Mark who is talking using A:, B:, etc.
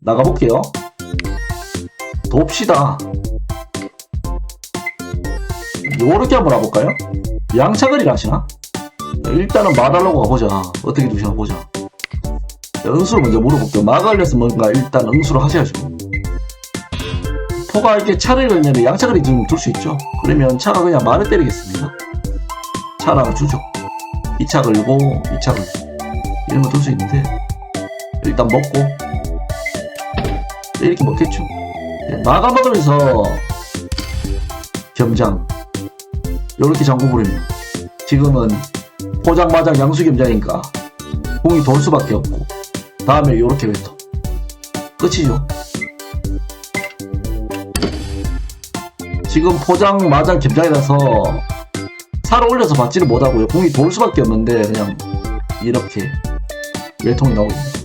A: 나가볼게요. 돕시다. 요렇게 한번 와볼까요? 양차거리를 하시나? 일단은 마달라고 가보자. 어떻게 두시나 보자. 자, 응수를 먼저 물어볼게요. 마가 걸려서 뭔가 일단 응수를 하셔야죠. 포가 이렇게 차를 걸면 양차거리 좀둘수 있죠. 그러면 차가 그냥 말을 때리겠습니다. 차를 주죠. 이차 걸고, 이차 걸고. 이런 거 둘 수 있는데, 일단 먹고, 이렇게 먹겠죠. 예, 마가 먹으면서, 겸장. 요렇게 잠궈 버리면, 지금은 포장마장 양수겸장이니까, 공이 돌 수밖에 없고, 다음에 요렇게 뱉어. 끝이죠. 지금 포장 마장 겸장이라서 살을 올려서 받지를 못하고요. 공이 돌 수밖에 없는데 그냥 이렇게 외통이 나오겠습니다.